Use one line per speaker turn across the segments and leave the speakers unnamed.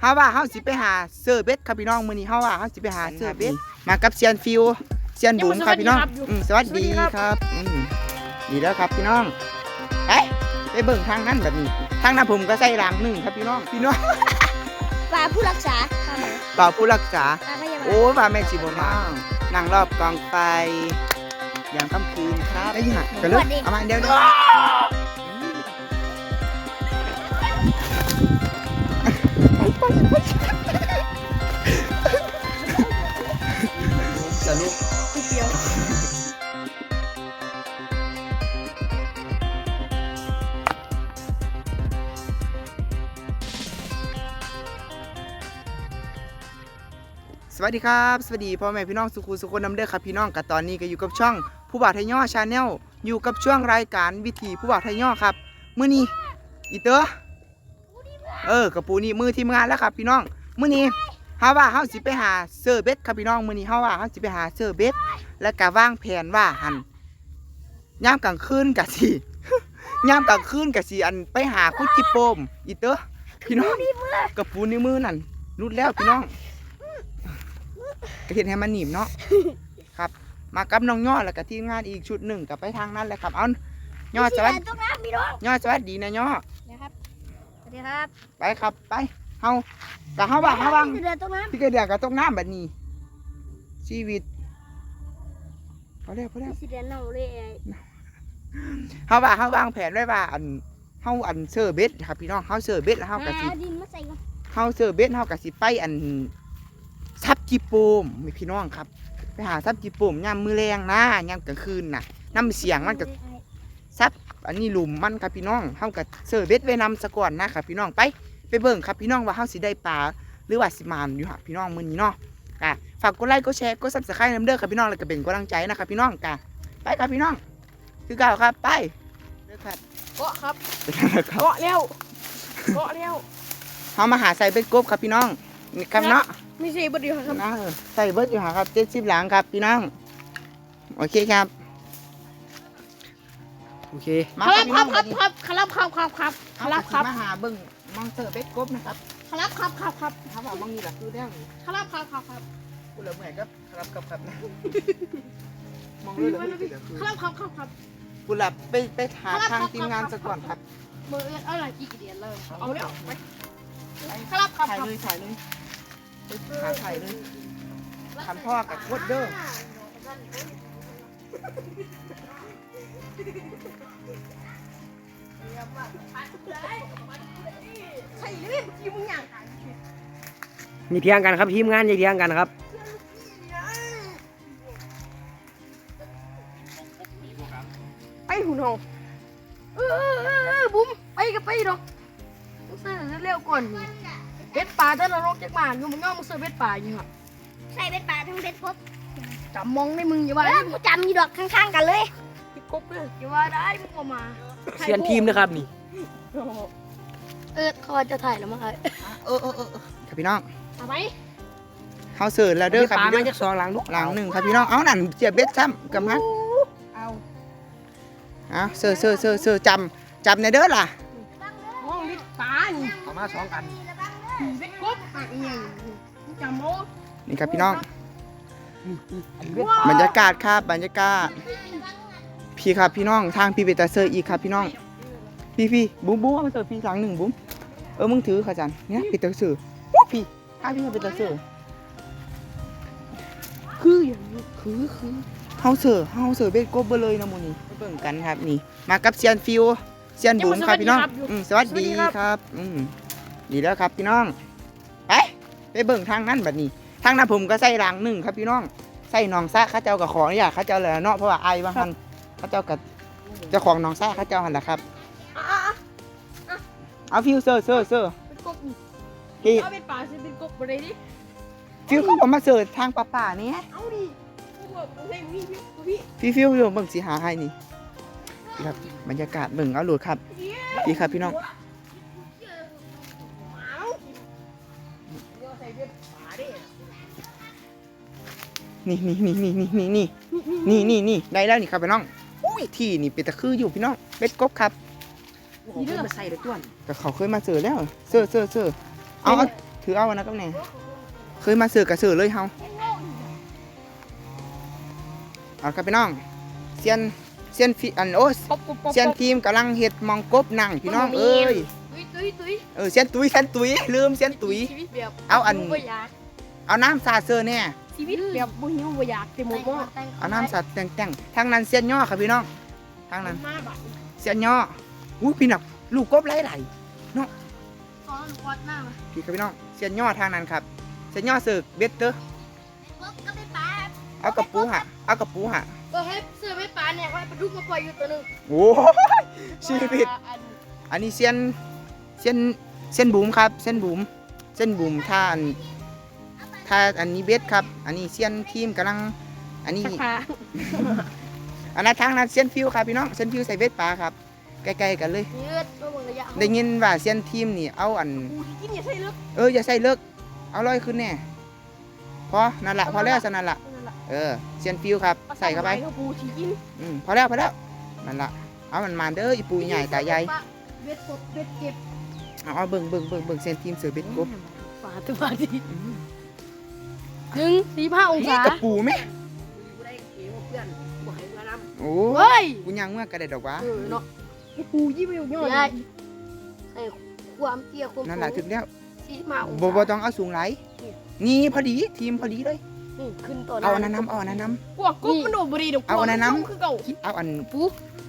เฮาว่าเฮาสิไปหาเซอร์เบ็ดครับพี่น้องมื้อนี้เฮาว่าเฮาสิไปหาเซอร์เบ็ดมากับเซียนฟิวเซียนบุ๋มครับพี่น้องอืมสวัสดีครับอืมดีแล้วครับพี่น้องไปไปเบิ่งทางนั้นแบบนี้ ทางนั้นผมก็ใส่รางหนึ่งครับพี่น้องพี่น้อง
ปลาผู้รักษาค่ะหมอ
เป่าผู้รักษา
ปลาพยาบาล
โอ้ว่าแม่นสิบ่มานั่งรอบกองไฟยามค่ำคืนครับได้ยินอะกันเลยเอามาเดี๋ยวเดี๋ยว สรุป
ติดเดียว
สวัสดีครับ สวัสดีพ่อแม่พี่น้องสุขุสุคนน้ำเด้อครับพี่น้องกับตอนนี้ก็อยู่กับช่องผู้บ่าวไทยย่อชาแนลอยู่กับช่วงรายการวิถีผู้บ่าวไทยย่อครับ มื้อนี้อีเตอร์ เออกระปูนี่มือทีมงานแล้วครับพี่น้องมื้อนี้เฮาว่าเฮาสิไปหาเซอร์เบ็ดครับพี่น้องมื้อนี้เฮาว่าเฮาสิไปหาเซอร์เบ็ดแล้วก็วางแผนว่าหันยามกลางคืนกะสิยามกลางคืนกะสิอันไปหาคุดจิโปมอีเตอร์พี่น้องกระปูในมือนั่นรุดแล้วพี่น้องก็เห็นให้มันหนีบเนาะครับ มากับน้องย่อแล้วก็ทีมงานอีกชุดหนึ่งกับไปทางนั้นแหละครับ เอาย่อสวัสดี
ตรงน้ำพี่น้อง
ย่อสวัสดีนะย่อ
นะครับส วัสดีครับ
ไปครับไปเฮากะเฮาว่าเฮาวัง
เดินตรงน้
พี่กระเดียกะตกน้ำแบบนี้ ชีวิตพอแล้วพอแล้วำ
สีแดงเน่าเลย
เฮาว่าเฮาวางแผนไว้ว่าอันเฮาอันเซอร์เบ็ดครับพี่น้องเฮาเซอร์เบ็ดแล้วเฮากะสิ
หาดินมาใส่ก่อน
เฮาเซอร์เบ็ดเฮากะสิไปอันซับจีโปมมีพี่น้องครับ ไปหาซับจีโปมยามมื้อแรงนะยามกลางคืนน่ะน้ำเสียงมันก็ซับ อันนี้หลุมมันครับพี่น้องเฮากับเสิร์ฟเบ็ดไว้นำซะก่อนนะ ครับพี่น้องไปไปเบิ่งครับพี่น้องว่าเฮาสิได้ปลาหรือว่าสิมานอยู่หะพี่น้องมื้อนี้เนาะกะฝากกดไลค์กดแชร์กด Subscribe นำเด้อครับพี่น้องแล้วก็เป็นกำลังใจนะครับพี่น้องกะไปครับพี่น้อง คือเก่าครับไปเด้อครับ
เกาะครับ
ไปกันแล้วครับ
เกาะเร็วเกาะเร็ว
เฮามาหาใส่เบ็ดกบครับพี่น้องนี่ครับเนาะ
ไม่ใช่บดเดียวครับ
นะใส่เบ็ดอยู่หาครับ70หลังครับพี่น้องโอเคครับ โอเคมา
ครับ
พี่
ค
น้
รั
อบง
ครับครับครับครับครับครับ
เอา
ครับครับ
มาหาเบิ่งมองเสิร์ฟเบ็ดกบนะครับ
ครับครับครับครับ
ถ้าว่าบางนี่แหละคือเรื่อง
ครับครับครับครับ
กูละเมื่อยก็ครับครับครับนะมองเลยเหรอคือเดี๋ยวคือ
ครับครับครับครับ
กูละไปไปหาทางทีมงานซะก่อนครับ
มือเอาอะไรกี่เดียนเลยเอาเนี่ยไปครับครับ
ถ่าย
ครับ
เลยถ่ายเลยไปหาถ่ายเลยทำพ่อกับโคตรเด้อ
ใช่เลยเมื่อกี้มึงอย่าง
มีเทียงกันครับทีมงานอย่าเทียงกันครับ
ไปหุ่นหงเออเออเออบุ้มไปกับไปดอกมึงเสือเร็วก่อนเบ็ดป่าถ้าเราลกจากบ้านอยู่มึงย่อมึงเสือเบ็ดป่าอยู่ครับ
ใส่เป็นปลาทั้งเป็นกบ
จำมองในมึงอย่าว่า
เออกูจำอยู่ดอกข้างๆกันเลย
พี่ กบเลยอย่าว่าได้มึงออกมา
เซียนทีมนะครับนี่
เออเขาจะถ่ายแล้วมั้งครับ
เออเออเออเออครับพี่น้อง
เอาไหม
เฮาเสิร์ฟแล้วเด้อครับ
ปลา
พี่
มา
เด้อ
จากสองหลังลูก
หลังหนึ่งครับพี่น้องเอานั่นเจียบเบ็ดซ้ำกับฮัน
เอา
เอาเสิร์ฟเสิร์ฟเสิร์ฟเสิร์ฟจำจำในเด้อล่ะ
ห้องนี้ตานี่
เอามาสองอัน
เบ็ดกบหักเอียงมึงจำโม
นี่ครับพี่น้อง
ว้าว
บรรยากาศครับบรรยากาศ พี่ครับพี่น้องทางพี่เบตาเซอร์อีกครับพี่น้อง พี่พี่บุ้มบุ้มเอามาเสิร์ฟพี่หลังหนึ่งบุ้มเออมึงถือเขาจันเนี่ยเบตาเซอร์วู้พี่ถ้าพี่เบตาเซอร์
คืออย่างนี้
คือคือเฮาเสิร์ฟเฮาเสิร์ฟเบ็ดกบเบอร์เลยนะโมนี่ไปเบิ่งกันครับนี่ มากับเซียนฟิวเซียนบุ๋มครับพี่น้องอืมสวัสดีครับอืมดีแล้วครับพี่น้องไปไปเบิ่งทางนั้นแบบนี้ ทางนั้นผมก็ใส่หลังหนึ่งครับพี่น้องใส่หนองซะเข้าเจ้ากับของอย่าตเข้าเจ้าเลยเนาะเพราะว่าไอ้บางทัน เข้าเจ้ากับเจ้าของหนองซะเข้าเจ้าหันแหละครับ
อะอะอะ
เอาฟิวเซอร์เซอร์เซอร์
เป็นกบนี่
พี่
เอาเป็นป่าสิเป็นกบอะไรดิ
ฟิวเขาบอกมาเสิร์ฟทางป่าป่าๆนี้
เอาดิกูบอกมึงให้มีพี่พี่
พี่ฟิวอยู่เบิ่งสีหาให้นี่นี่ครับบรรยากาศเบิ่งเอาโหลดครับพี่ครับพี่น้อง
เอาเดี๋ยวใส่เบ็ดป่าดิ
นี่นี่นี่นี่นี่นี่นี่นี่นี่นี่ได้แล้วนี่ครับพี่น้องอุ้ ยที่นี่เป็นตะคืออยู่พี่น้องเป็ดกบครับ
นี่เด้อมาใส่เลยต้วน
แต่เขาเคยมาเสิร์ฟแล้วเสิร์ฟเสิร์ฟเสิร์ฟเอาเอาถืถือเอานะกับแน่เคยมาเสือกกระเสือเลยเฮาเอาครับพี่น้องเซียนเซียนฟิอันโอ้
ป๊บป๊บป๊บ
เซียนทีมกำลังเฮ็ดมองกบนั่งพี่น้องเอ้ย
ตุ้ยตุ้ยตุ้ย
เออเซียนตุยเซียนตุยลืมเซียนตุย
ชีวิตแบบ
เอาอัน
บ่อยาก
เอาน้ำสาดเสือแน่
ชีวิตแบบบ่หิวบ่อยากเต็มหมดบ่
เอาน้ำสาดแต่งแต่งทางนั้นเซียนย่อครับพี่น้องทางนั้น
มาบัด
เซียนย่ออู้พี่นักลูกกบไหลไหล
ขอลูกวัดหน้ามา
พี่ครับพี่น้องเซียนย่อทางนั้นครับเซียนย่อเสือกเบ็ดเตอ
พบก็เป็นปลา
เอากระปูหะเอากระปูหะ
ก็ให้เสื้อไม่ปลาเนี่ยว่าปลาดุกมาปล่อยอยู่ตัวหนึง
โอ้ยชีวิต
อัน
อันนี้เซียนเซียนเซียนบุ๋มครับเซียนบุ๋มเซียนบุ๋มท่าอัน ท่าอันนี้เบ็ดครับ อันนี้เซียนทีมกำลัง อันนี้
สักผ้า
อันนั้นทางนั้นเซียนฟิวครับพี่น้องเซียนฟิวใส่เบ็ดปลาครับใกล้ๆกันเลย
ยืดมาเบิ่งระยะ
ได้ยินว่าเซียนทีมนี่เอาอัน
กูที่กินอย่าใช่ลึก
เอออย่าใส่เลิกเอาลอยขึ้นแน่พอนั่นละพอแล้วสนั่นละ
นั่นล่ะ
เออเซียนฟิวครับใส่เข้าไป
กูที่กิน
อืมพอแล้วพอแล้วนั่นละเอามันมาเด้ออีปูใหญ่ตาใหญ่
เบ็ดสดเบ็ดเก็บ
เอาเอาเบิ่งเบิ่งเบิ่งเบิ่งเซียนทีมเสือเบ็ดกบ
ปลาตัวดี
อืม
หนึ่งสี่ห้าอง
นี่
ศาก
ระปูไหม
กูได้เก๋เพื่อนบ่ให้เงินนำ
โอ้
เฮ้ย
กูยังเมื่อกระเด็ดดอกวะ
เออเนาะไอ้กูยี่ไม่ยอดไอ้ความเตี้ยความ
นั่นแหละถึงแล้ว
สี่ห้าอง
บ่
ศา
บ่ต้องเอาสูงไหลนี่พอดีทีมพอดีเลย
นี่ขึ้นตัว
เอาอันนั้นน้ำเอาอันนั้นน้
พวกกุ๊บมันโดดบรีเดี๋ยว
เอาอันนั้นน้ำ
คือเก่าำ
คิดเอาอัน
ปู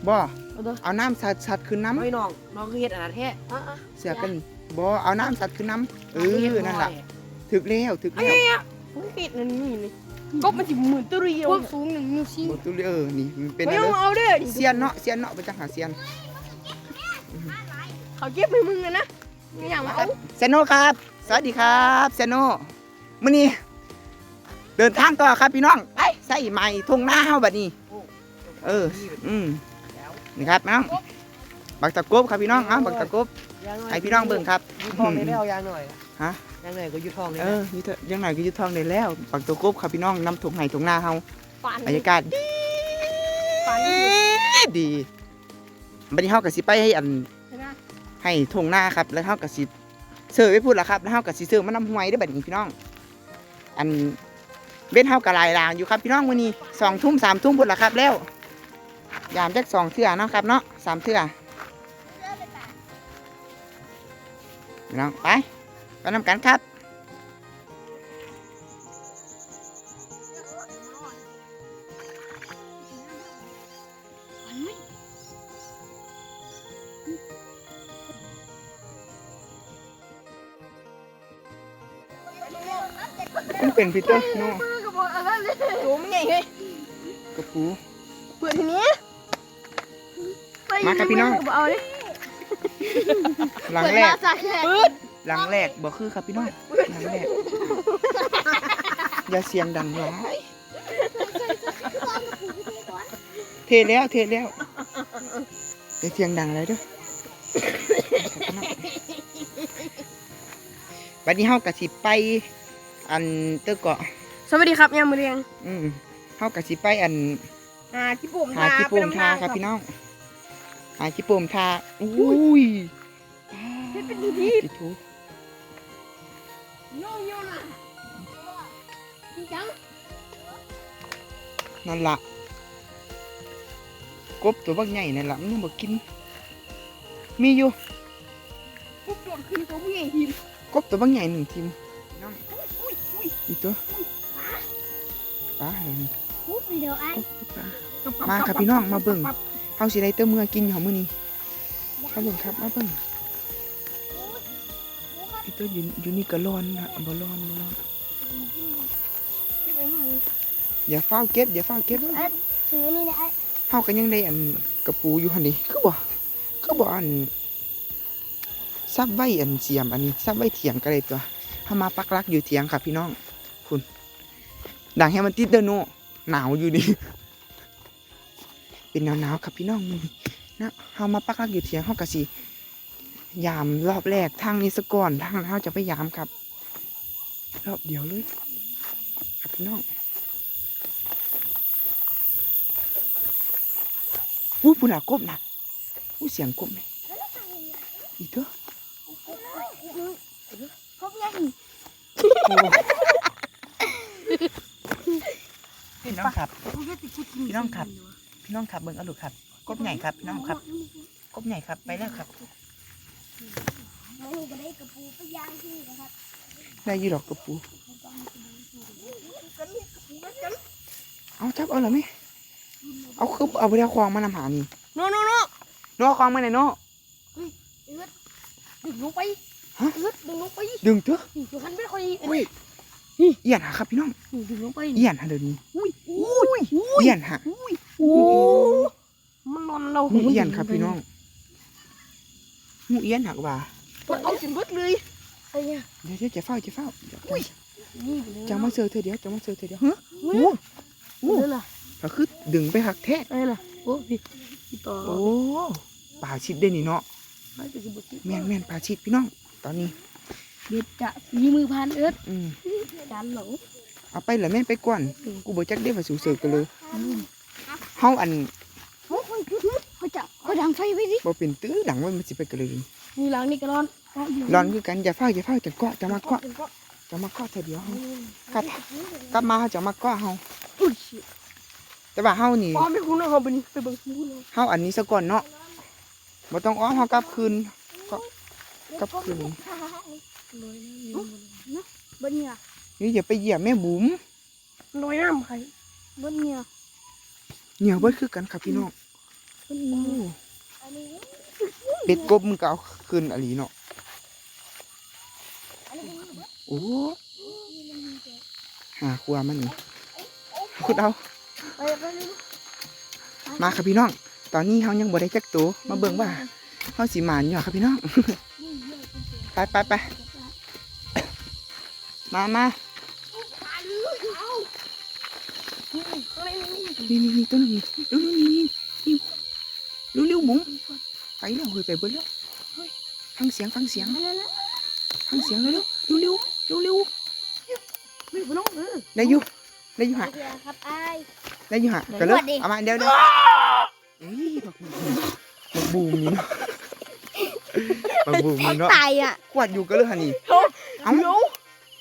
บ่
เอาเด้อ
เอาน้ำสัดสัดขึ้นน้
ไม่น้องน้องคือเฮ็ดอันนั้นแท้อะอะำ
เสือกันนี่บ่เอาน้ำสัดขึ้นน้ำเออนั่นแหละถึกแล้วถึก
ไอ้
แล้ว
เนี่ยกูเฮ็ดนั่นนี่นี่ก็มันสิหมื่นตุรีความสูงหนึ่งนิ้วชี้
บ่ตุเออนี่มันเป็น
ไม่
อะไร
ต้องเอาเด้อ
เซียนเนาะเซียนเนาะไปจังหาเซียน
เขาเก็บให้มึงอะนะไม่อยากมาเอา
เซโนครับ สวัสดีครับเซโนมื้อนี้เดินทางต่อครับพี่น้องไปใส่ใหม่ทุ่งนาเฮาบัดนี้ เออ อืมนี่ครับน้องบักตะกบครับพี่น้องอะบักตะกบ ให้พี่น้องเบิ่งครับ
ยุทองได้แล้วยางหน่อย
ฮะ
ยางหน่อยก็ยุทองได้
เอ
แล้ว
ออยู่เถอะยังไงก็อยุทองได้แล้วบักตะกบครับพี่น้องนำถุงไห้ถุงนาเฮา
ปาน
บรรยากาศดี
ปาน
ดีบัดนี้เฮาก็สิไปให้อันให้ถุงนาครับ แล้วเฮาก็สิเสิร์ฟไปพูดล่ะครับแล้วเฮาก็สิเสิร์ฟมานำห้วยได้อบัดนี้พี่น้อง อันเบ็ดเฮาก็หลายลางอยู่ครับพี่น้องมื้อนี้สองทุ่มสามทุ่มพุ่นล่ะครับแล้วยามจักสองเทื่อเนาะครับเนาะสามเทื่อ พี่น้องไปไปนำกันครับมันเป็นพีเตอร์โน่
ก็บอกอะไรเลยโอ้ไม่ไงเฮ้ย
กระปู
เปิดทีนี้
มาครับพี่น้อง
เอาดิ
หลัง
เปิด
แร
มากจากแค่ปืด
หลังแรกบ่คือครับพี่น้องหลังแรกอย่าเสียงดังหลายเทแล้วเทแล้วอย่าเสียงดังอะไรเด้อวันนี้เฮากะสิไป อันเตอเกาะ
สวัสดีครับยามมือเรียง
อืมเฮากะสิไปอัน
หาที่ปุ่ม
หาที่โป่งทาครับพี่น้อง หาที่โป่งทาอุ้ย
เป็นทีที
ติทู
โยโย่น่ะจริงจัง
นั่นละกบตัวบักใหญ่นั่นละมันยังบ่กิน มีอยู่
ปุ๊บโดดขึ้นตัวผู้ใหญ่ทีม
กบตัวบักใหญ่หนึ่งทีมน้องอีกตัวปลาเดี๋ยวนี้
พูดเดี๋ยวไอ้
กบปลามาครับพี่น้องมาเบิ่ง เฮาสิได้เติมเมื่อกินอยู่ของมือนี้มาเบิ่งครับมาเบิ่งอีตัวอยู่อยู่นี่ก็ร้อนนะบ่ร้อนบ่ร้อน
เก็บไว้ให้มึง
อย่าเฝ้าเก็บอย่าเฝ้าเก็บ
ถือนี่นะไอ้
เฮาก็ยังได้อันกระปูอยู่หันนี่คือบ่คือบ่อันซับไว้อันเสียมอันนี้ซับไว้เถียงก็ได้ตัวเฮามาปักลักอยู่เถียงครับพี่น้องคุณดังให้มันติดเด้อโนหนาวอยู่ดิ เป็นหนาวๆครับพี่น้องมันนะเฮามาปักหลักอยู่เถียงเฮาก็สิยามรอบแรกทางนี้ซะก่อนทางนั้นเฮาจะไปยามครับ รอบเดียวเลยครับพี่น้องอู้ปุ่นอะกบนะอู้เสียงกบไหมอีเถอะ
พบยัง
กูพี่น้องครับพี่น้องครับพี่ น้องครับเบิ่งเอาลูกครับ กบใหญ่ครับพี่น้องครับ กบใหญ่ครับไปแล้วครับ
มันก็ได้กระปูไปย่างที่นะครับ
ได้อยี่ดอกกระปูเอาจับเอาเหรอไหมเอาคือเอาไปเอาควางมานำหานี่
โน่โน่โน่
โน้ควางมาไหนอยเนาะ
ดึงลงไป
ฮะ
เอิดดึงลงไป
ดึงเถอะ
นี่อยู่หันไปค่อยอัน
อุ้ย
นี้
เอียนหาครับพี่น้อง
นี่ดึงลงไป
เอียนหาเดี๋ยวนี้
อุ้ยอุ้ยอุ้ย
เอียนหา
โอ้มันนอนเรา
งูเอียนครับพี่น้องงูเอียนหักว่า
มันเอาจนเบิดเลยไอ้เนี่ย
เดี๋ยวเดี๋ยวจะเฝ้าจะเฝ้าเดี๋ยว
นี่ไปเลย
จะมาเจอเธอเดี๋ยวจะมาเจอเธอเดี๋ยวเฮ้ยโอ้
โอ้ล่ะ
ก็คือดึงไปหักแท้
ไอ้ล่ะโอ้พี่พี่ต่อ
โอ้ป่าชิดได้นี่เนาะ
ไอ้จะบุก
แม่นแม่นป่าชิดพี่น้อง ตอนนี้
เด็ดจะฝีมือพันเอิด
อืม
จานหลง
เอาไปเหรอแม่นไปก่อน กูบ่จักได้ว่าสู่เสือกันเลย เฮาอัน
เฮ้ยคนจุดเขาจะเขาดังไฟไว้ดิ
บ่เป็นตื้อดังว่ามันสิไปกันเลย
มีหลังนี่ก็ร้อน
ร้อนคือกันอย่าเฝ้าอย่าเฝ้าจะเกาะจะมาเกาะจะมาเกาะเธอเดียวเฮากลับกลับมาเขาจะมาเกาะเฮาแต่ว่าเฮานี่
พอมไม่คุ้นเลยเขาเป็นไปเบิ่งคุ้น
เฮาอันนี้ซะก่อนเนาะบ่ต้องอ้อมเฮากลับคืนก็กลับคืน
บนเหนือ
นี่อย่าไปเหยียบแม่บุ๋ม
ลอยน้ำใคร
บนเหนือ
เหนียวเบิดคือกันครับพี่น้อง
บนนี้
โอ้เป็ดกบมึงก็เอาคืนอหลีเนาะโอ้หาครัวมันนี่ขุดเอา
ไปไปเลย
มาครับพี่น้อง ตอนนี้เฮายังบ่ได้จักตัวมาเบิ่งว่าเฮาสิหมานอยู่ครับพี่น้อง ไปไปไปมามา นี่นี่นี่ตัวหนึงนี่เร็วๆนี่นี่นี่เร็วเร็วๆหมุงไปแล้วเฮ้ยไปเบิดแล้วฟังเสียงฟังเสียงฟังเสียงเร็วเร็วเร็วเร็วเร็ว
ไม่พน้องเออ
ๆได้อยู่ได้อยู่
ไป
หะ
เถอะครับไอ้าย
ได้อยู่หะกันเลยเอามาเดี๋ยวเดี๋ยวเอ้ยบักบูมบักบูมนี่เนาะบักบูมนี่เนาะ
ตายอะ
ขวดอยู่กันเลยฮะนี่เอ้า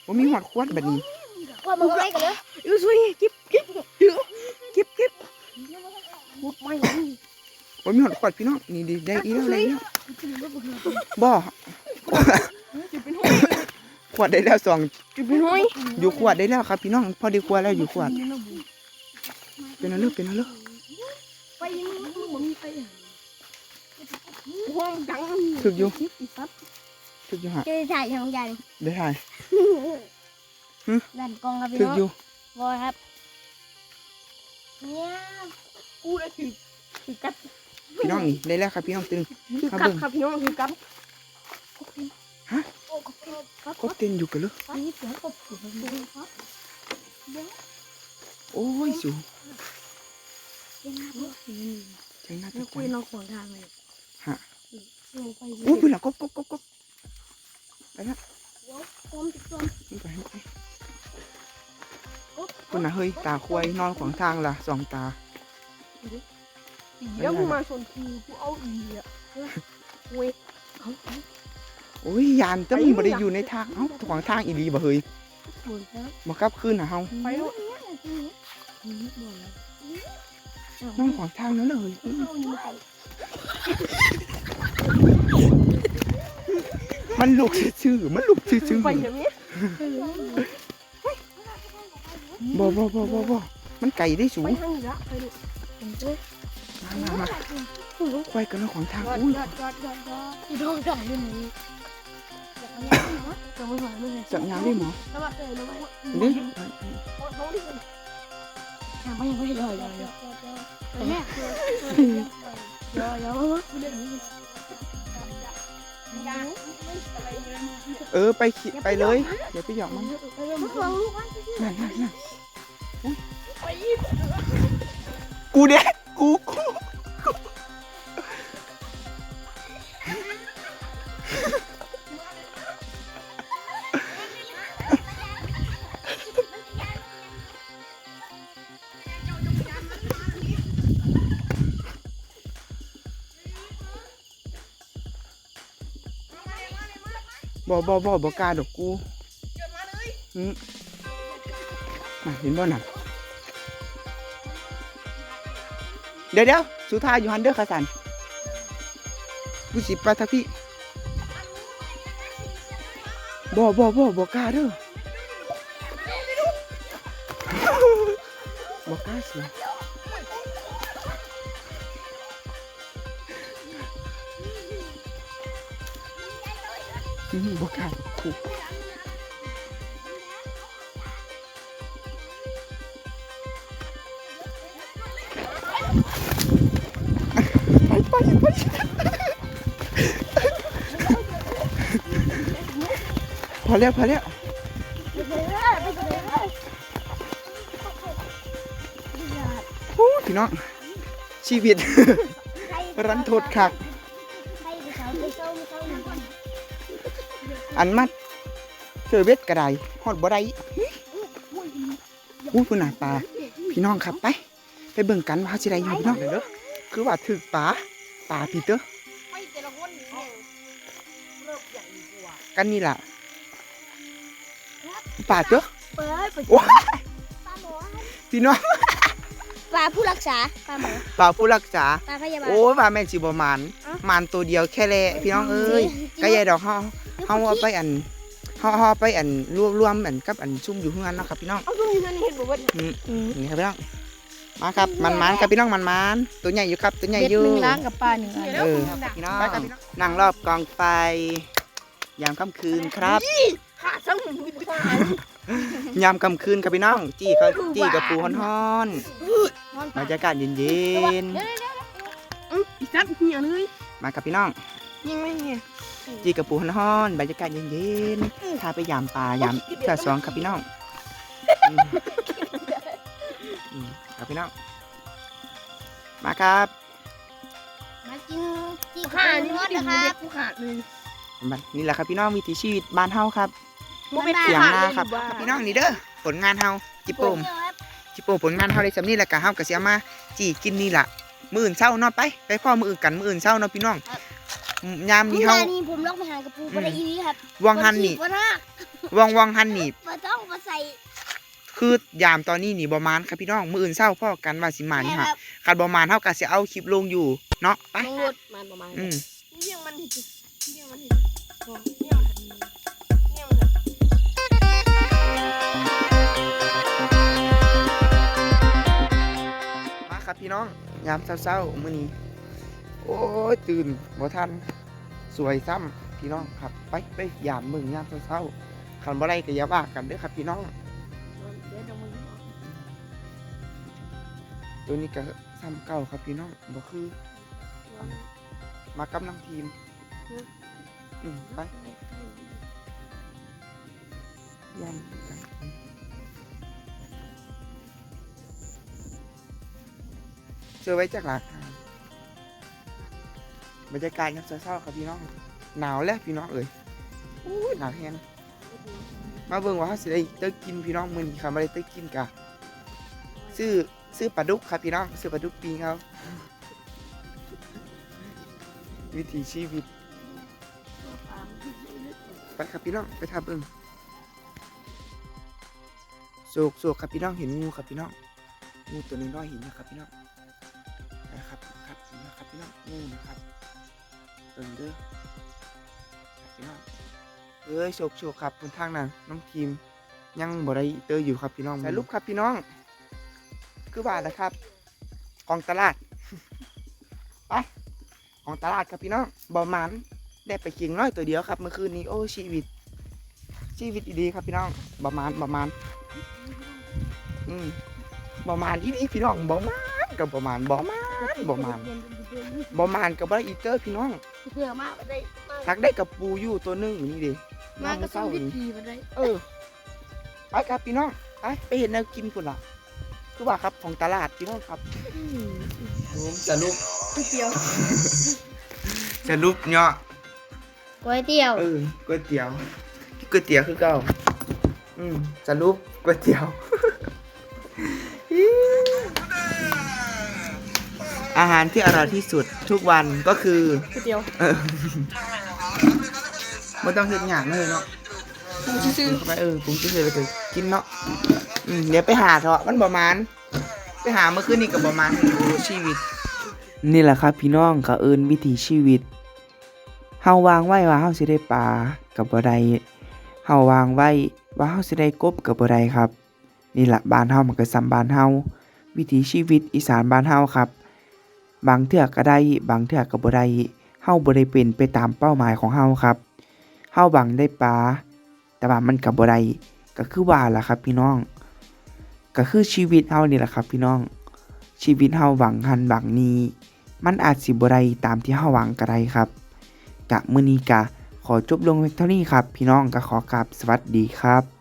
ว่ามีหอดขวดแบบนี้
ว่ามึงอะไรกันเลย
อยู่สวยเก็บเก็บ
เก็บเก็บ
หมดไม่
ว่ามีหอดขวดพี่น้องนี่ดีได้อีแล้วอะไรแล้วบ่
จะเป็นห้อย
ขวดได้แล้วสอง
จะเป็นห้อย
อยู่ขวดได้แล้วครับพี่น้องพอดีขวดแล้วอยู่ขวด เป็นอะไรเป็นอะไร
ไปยังมึงมึงมีไปห้องดัง
ถึกอยู่
อีสัตว์
ถึกอยู่ฮะ
จะได้ถ่ายของยัน
ได้ถ่าย
ดันกองครับพี่
ถึก
น้อง
อยู่
บอยครับเนี่ย
กูได้ถือถือกัด
พี่น้องนี่ได้แล้วครับพี่น้องตึง
ถือกัดครับพี่น้องถือกัด
โอ้ก็เป็นครับ
ก็เต้นอยู่กันเลย
นี่เสียงกบถือกัด
ครับ
โอ้ยสู
เป็นครับ
ใช่น่า
ไม่
จะ
คุยนอกขวางทางเลย
ฮะ
ลงไป
โอ้ยเปนหลักกบกบกบกบ
ต้มติดต้ม
นี่ไปให้ไปคนน่ะเฮ้ยตาควายนอนขวางทางล่ะสองตา
เดี๋ยวมึงมาชนกูกูเอาอีอะเว้ยเอาเอา
โอ้ยยานแต่มึงบ่ได้อยู่ในทางเอ้าขวางทางอีหลีบ่เฮ้ย
หมดแล้ว
บ่กลับคืนน่ะเฮา
ไปแล้ว
นอนขวางทางนั้นเลยมันลุกชื่อๆมันลุกชื่อ
ไปอย่างนี้
ๆบ่บ่บ่บ่บ่มันไก่ได้สู
ไป
ง
ทางนี้ละไปดู
มามามาควายกันนอนขวางทาง
ยอด
อุ้ย
ยอดยอดยอดยอดอีโดนจับอยู่นี่จะไม่ไหวไม่ไหว
สัญญาได้หมอ
แล้วมาเจอแล้วมา
เด้
น้องดิยังไม่ยังไม่ยอดยอดยอด
แม่
ยอดยอดเรื่องนี้
เออไปขี่ไปเลยอย่าไปหยอกมัน
ต้องลองลูกว่า
นั่นนั่นนั่นกูเด็กกูกู บ่บ่บ่บ่กล้าดอกกูอืมน่ะเห็นบ่น่ะเดี๋ยวเดี๋ยวสุธาอยู่ฮันเดอร์คาสันกูสิไปทักพี่บ่บ่บ่บ่กล้าเด้อบ่กล้าเสีย บ่กล้าคู่ไปไปไปพอแล้วพอแล้วพี่น้อง ชีวิต รันทดคัก อันมัดเจอเบ็ดกระไดฮอดบ่ได้อู้ผู้หนาปลาพี่น้องครับไป ไปเบิ่งกันว่าสิได้อยู่พี่น้องเด้อคือว่าถึกปลาปลาพี่เด้อ
ไปแต่ละคนนี่แม่งเริ่มใหญ่กว่า
กันนี่ล่ะปลาเด้อ
เปิดเปิด
โอ้ย
ปลาหมอ
พี่น้อง
ปลาผู้รักษาปลาหมอ
ปลาผู้รักษา
ปลาพยาบาล
โอ้ยว่าแม่นสิบ่มานมานตัวเดียวแค่แลพี่น้องเอ้ยก็ยายดอกเฮา เฮาเอาไปอันเฮาเฮาเอาไปอันรวบรวมอันกับอันซุ่มอยู่เฮือนเนาะครับพี่น้อง
เอาช่วงนี้ฉันเห็นบอกว่า
นี่ครับพี่น้องมาครับมันมันๆครับพี่น้องมันมันๆตัวใหญ่อยู่ครับตัวใหญ่
เบ็ด
อยู่
หนึ่งล้างกับปลาหนึ่งอัน
เออพี่น้องนั่งรอบกองไฟยามค่ำคืนครับ
หาช่างมีปัญหายา
มค่ำคืนครับพี่น้อง จี้เขาจี้กับปูฮ้อนๆบรรยากาศเย็น
อีสัตว์เหี้ยเลย
ๆมาครับพี่น้อง
ยิงไม่เหี้ย
จี้กับปูฮ้อนๆบรรยากาศเย็นๆพาไปยามปลายามเทือสองครับพี่น้องอืมอืมครับพี่น้อง มาครับ
มากินจี
ขา
ขา
นี่
นี่
มัน
นะ
นะ
ค
ค
รั
รั
บบ
กูขาดเลย
มันนี่แหละครับพี่น้องวิถีชีวิตบ้านเฮาครับ
บ่เป็น
เสียง
ขาด
นา
เลย
ครับ
ว่า
พี่น้องนี่เด้อผลงานเฮาจิโปม
เดี๋ยวครับ
จิโปมผลงานเฮาได้สำนี้แหละกะเฮาก็สิเอามาจีกินนี่ล่ะมื้ออื่นเช้าเนาะไป ไปพ่อมื้ออื่นกันมื้ออื่นเช้าเนาะพี่น้อง ยาม
นี่
นี้
เฮา
เฮา
นี่ผมลอกไปหากระปูปลาอีนี้ครับ
วังหันนี่
ว่าน่า
วังวังหันนี่
ปลาต้องมาใส่
คือยามตอนนี้นี่บ่มานครับพี่น้องมื้ออื่นเช้าพ่อกันว่าสิมานี่
ค
ฮะ
รับ
คันบ่มานเฮาก็สิเอาคลิปลงอยู่เนาะไป
ต้องรถมันประมาณ
อืม
เยี่ยงมันเห็นเยี่ยงมันเห็นโอ้เยี่ยงมันเห็นเยี่ยงมันเห็น
มาครับพี่น้องยามเช้าๆมื้อนี้โอ้ยตื่นบ่ทันสวยซ้ำพี่น้องครับ ไปไปยามมื้อยามเช้าๆคันบ่ได้ก็อย่าว่ากันเด้อครับพี่น้อง
เดี๋ยวเดี๋ยวมึง
ตัวนี้ก็ซ้ำเก่าครับพี่น้องบ่คือมากำลังทีมอืมไปยันกันเจอไว้จากหลักทาง บรรยากาศยามเช้าๆครับพี่น้อง หนาวแล้วพี่น้องเอ่ยอู้หนาวแฮงมาเบิ่งว่าเขาสิได้เตอกินพี่น้องมื้อนี้ครับบ่ได้เตอกินกะซื้อซื้อปลาดุกครับพี่น้องซื้อปลาดุกปีเขาวิถีชีวิตไปครับพี่น้องไปทำเบิ่งโศกโศกครับพี่น้องเห็นงูครับพี่น้องงูตัวนึงน้อยเห็นนะครับพี่น้องนะครับครับนะครับพี่น้องงูนะครับ เบิ่งเด้อครับพี่น้องเอ้ยโศกโศกครับบนทางนั้นน้องทีมยังบ่ได้เตออยู่ครับพี่น้องสรุปครับพี่น้อง คือว่านะครับกองตลาดไปกองตลาดครับพี่น้องบ่หมันได้ไปกินน้อยตัวเดียวครับเมื่อคืนนี้โอ้ชีวิต ชีวิตดีๆครับพี่น้องประมาณประมาณอืมประมาณอีนี้พี่น้องประมาณกับประมาณประมาณประมา ณประมาณกับว่าอีเตอร์พี่น้อง
เพื่อมากได้
ทักได้กับปูอยู่ตัวหนึงนี่ดิ
มาก
น้ำ
ก็
เศ
ต้อ
ร้าง
วิ
นี่
ธีมาได้
เออไปครับพี่น้องไปไปเห็นแนวกินพุ่นละคือว่าครับของตลาดพี่น้องครับสรุป
ก๋วยเตี๋ยว
สรุปเนาะ
ก๋วยเตี๋ยว
เออก๋วยเตี๋ยวก๋วยเตี๋ยวคือเก่าอืมสรุปก๋วยเตี๋ยว อาหารที่อร่อยที่สุดทุกวันก็คือ
ก๋วยเตี๋ยว
เออไม่ต้องเห็ดหยางเลยเนาะ
ปรุงซื่อ
เข้าไปเออปรุงซื่อๆแล้วก็กินเนาะอืมเดี๋ยวไปหาเถอะมันประมาณไปหาเมื่อคืนนี้ก็ประมาณชีวิต นี่แหละครับพี่น้องก็เอิ้นวิถีชีวิตเฮาวางไว้ว่าเฮาสิได้ปลากับบ่ได้เฮาวางไว้ว่าเฮาสิได้กบกับบ่ได้ครับ นี่แหละบ้านเฮามันก็ซ้ำบ้านเฮาวิถีชีวิตอีสานบ้านเฮาครับ บางเทื่อก็ได้ บางเทื่อก็บ่ได้เฮาบ่ได้เป็นไปตามเป้าหมายของเฮาครับเฮาบังได้ปลาแต่ว่ามันก็บ่ได้ก็คือว่าล่ะครับพี่น้อง ก็คือชีวิตเฮานี่แหละครับพี่น้อง ชีวิตเฮาหวังหันหวังนี้ มันอาจสิบ่ได้ตามที่เฮาหวังก็ได้ครับกะมื้อนี้กะขอจบลงเพียงเท่านี้ครับ พี่น้องก็ขอกราบสวัสดีครับ